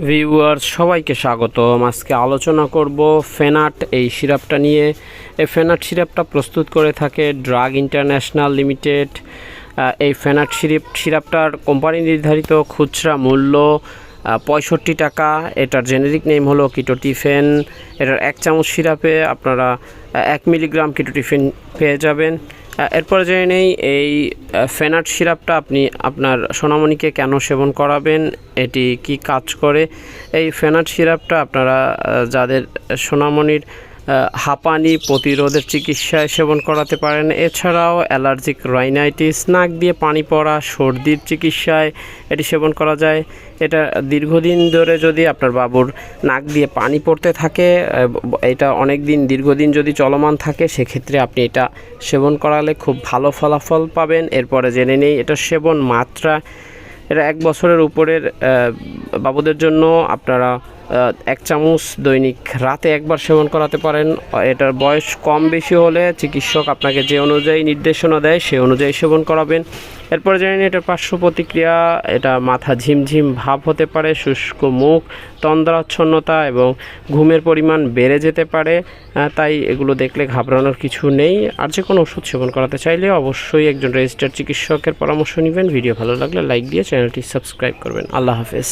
Viewers সবাইকে স্বাগতম। আজকে আলোচনা করব ফেনাট এই সিরাপটা নিয়ে। এই ফেনাট সিরাপটা প্রস্তুত করে থাকে ড্রাগ ইন্টারন্যাশনাল লিমিটেড এই ফেনাট সিরিপ সিরাপটার কোম্পানি নির্ধারিত খুচরা মূল্য পঁয়ষট্টি টাকা। এটার জেনেরিক নেম হলো কিটোটিফেন। এটার এক চামচ সিরাপে আপনারা এক মিলিগ্রাম কিটোটিফেন পেয়ে যাবেন। এরপর জেনে নেই, এই ফেনাট সিরাপটা আপনি আপনার সোনামণিকে কেন সেবন করাবেন? এটি কি কাজ করে? এই ফেনাট সিরাপটা আপনারা যাদের সোনামণির হাঁপানি প্রতিরোধের চিকিৎসায় সেবন করাতে পারেন। এছাড়াও অ্যালার্জিক রাইনাইটিস, নাক দিয়ে পানি পড়া, সর্দির চিকিৎসায় এটি সেবন করা যায়। এটা দীর্ঘদিন ধরে যদি আপনার বাবুর নাক দিয়ে পানি পড়তে থাকে এটা অনেক দিন দীর্ঘদিন যদি চলমান থাকে, সেক্ষেত্রে আপনি এটা সেবন করালে খুব ভালো ফলাফল পাবেন। এরপরে জেনে নেই, এটা সেবন মাত্রা এটা এক বছরের উপরের বাবুদের জন্য আপনারা এক চামচ দৈনিক রাতে একবার সেবন করাতে পারেন। এটার বয়স কম বেশি হলে চিকিৎসক আপনাকে যে অনুযায়ী নির্দেশনা দেয়, সে অনুযায়ী সেবন করাবেন। এরপরে জানেন এটা পার্শ্ব প্রতিক্রিয়া, এটা মাথা ঝিমঝিম ভাব হতে পারে, শুষ্ক মুখ, তন্দ্রাচ্ছন্নতা এবং ঘুমের পরিমাণ বেড়ে যেতে পারে তাই এগুলো দেখলে ঘাবড়ানোর কিছু নেই। আর যে কোনো ওষুধ সেবন করাতে চাইলে অবশ্যই একজন রেজিস্টার্ড চিকিৎসকের পরামর্শ নেবেন। ভিডিও ভালো লাগলে লাইক দিয়ে চ্যানেলটি সাবস্ক্রাইব করবেন। আল্লাহ হাফেজ।